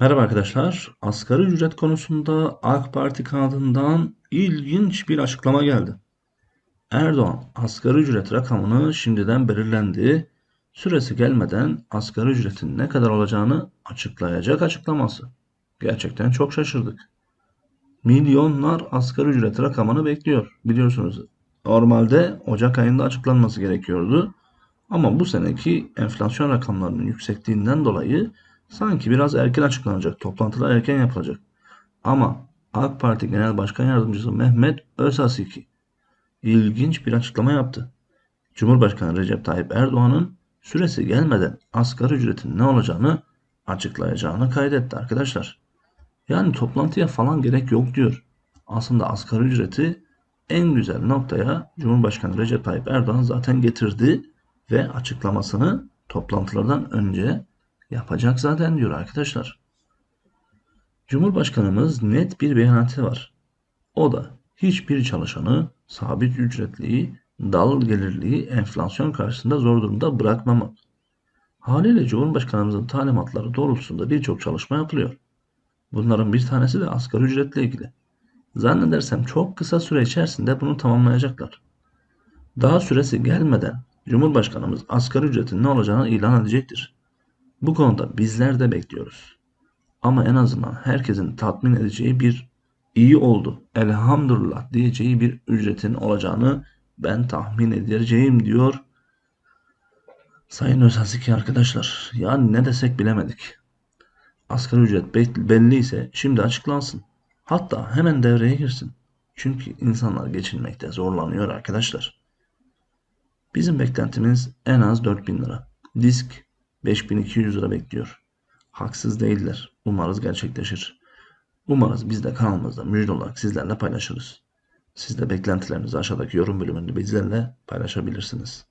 Merhaba arkadaşlar. Asgari ücret konusunda AK Parti kanadından ilginç bir açıklama geldi. Erdoğan asgari ücret rakamını şimdiden belirlendi. Süresi gelmeden asgari ücretin ne kadar olacağını açıklayacak açıklaması. Gerçekten çok şaşırdık. Milyonlar asgari ücret rakamını bekliyor biliyorsunuz. Normalde Ocak ayında açıklanması gerekiyordu. Ama bu seneki enflasyon rakamlarının yüksekliğinden dolayı sanki biraz erken açıklanacak. Toplantılar erken yapılacak. Ama AK Parti Genel Başkan Yardımcısı Mehmet Özasiki ilginç bir açıklama yaptı. Cumhurbaşkanı Recep Tayyip Erdoğan'ın süresi gelmeden asgari ücretin ne olacağını açıklayacağını kaydetti arkadaşlar. Yani toplantıya falan gerek yok diyor. Aslında asgari ücreti en güzel noktaya Cumhurbaşkanı Recep Tayyip Erdoğan zaten getirdi ve açıklamasını toplantılardan önce yapacak zaten diyor arkadaşlar. Cumhurbaşkanımız net bir beyanatı var. O da hiçbir çalışanı sabit ücretliyi, dal gelirliği enflasyon karşısında zor durumda bırakmamak. Haliyle Cumhurbaşkanımızın talimatları doğrultusunda birçok çalışma yapılıyor. Bunların bir tanesi de asgari ücretle ilgili. Zannedersem çok kısa süre içerisinde bunu tamamlayacaklar. Daha süresi gelmeden Cumhurbaşkanımız asgari ücretin ne olacağını ilan edecektir. Bu konuda bizler de bekliyoruz. Ama en azından herkesin tatmin edeceği bir iyi oldu, elhamdülillah diyeceği bir ücretin olacağını ben tahmin edeceğim diyor. Sayın Özasiki arkadaşlar, yani ne desek bilemedik. Asgari ücret belli ise şimdi açıklansın. Hatta hemen devreye girsin. Çünkü insanlar geçinmekte zorlanıyor arkadaşlar. Bizim beklentimiz en az 4000 lira. Disk 5200 lira bekliyor. Haksız değiller. Umarız gerçekleşir. Umarız biz de kanalımızda müjde olarak sizlerle paylaşırız. Siz de beklentilerinizi aşağıdaki yorum bölümünde bizlerle paylaşabilirsiniz.